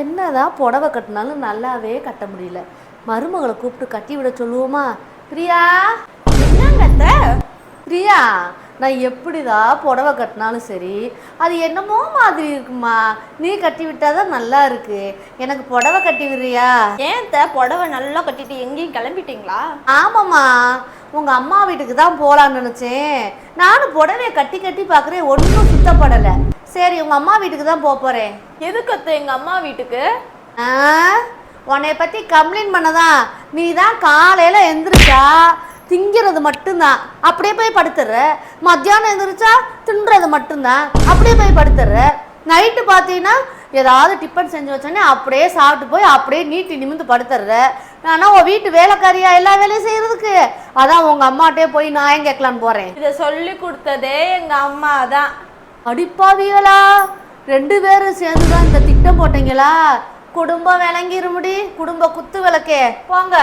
என்னதான் புடவை கட்டினாலும் நல்லாவே கட்ட முடியல. மருமகளை கூப்பிட்டு கட்டி விட சொல்லுவோமா? பிரியா? என்னங்க அத்தை? பிரியா நான் எப்படிதான் புடவை கட்டினாலும் சரி அது என்னமோ மாதிரி இருக்குமா? நீ கட்டி விட்டாதான் நல்லா இருக்கு. எனக்கு புடவை கட்டி விடுறியா? ஏன் அத்தை? புடவை நல்லா கட்டிட்டு எங்கேயும் கிளம்பிட்டீங்களா? ஆமாம்மா. உங்க அம்மா வீட்டுக்கு தான் போகலான்னு நினச்சேன். நானும் புடவைய கட்டி கட்டி பார்க்குறேன் ஒன்றும் சுத்தப்படலை. சரி உங்க அம்மா வீட்டுக்கு தான் போக போகிறேன் எதுக்கு அத்தை எங்க அம்மா வீட்டுக்கு? ஆ? உன்னைய பற்றி கம்ப்ளைண்ட் பண்ணதான் நீ தான் காலையில் எந்திரிச்சா திங்கிறது மட்டும்தான். அப்படியே போய் படுத்துடுற மத்தியானம் எந்திரிச்சா தின்றது மட்டும்தான். அப்படியே போய் படுத்துடுற நைட்டு பார்த்தீங்கன்னா ஏதாவது டிஃபன் செஞ்சு வச்சோன்னே அப்படியே சாப்பிட்டு போய் அப்படியே நீட்டி நிமிந்து படுத்துடுற ஆனால் உன் வீட்டு வேலைக்காரியா எல்லா வேலையும் செய்கிறதுக்கு அதான் உங்கள் அம்மாட்டே போய் நான் கேட்கலான்னு போகிறேன் இதை சொல்லி கொடுத்ததே எங்க அம்மா தான். அடிப்பாவிகளா ரெண்டு பேரும் சேர்ந்து தான் இந்த திட்டம் போட்டீங்களா? குடும்பம் விளங்கிருமுடி குடும்ப குத்து விளக்கே. போங்க.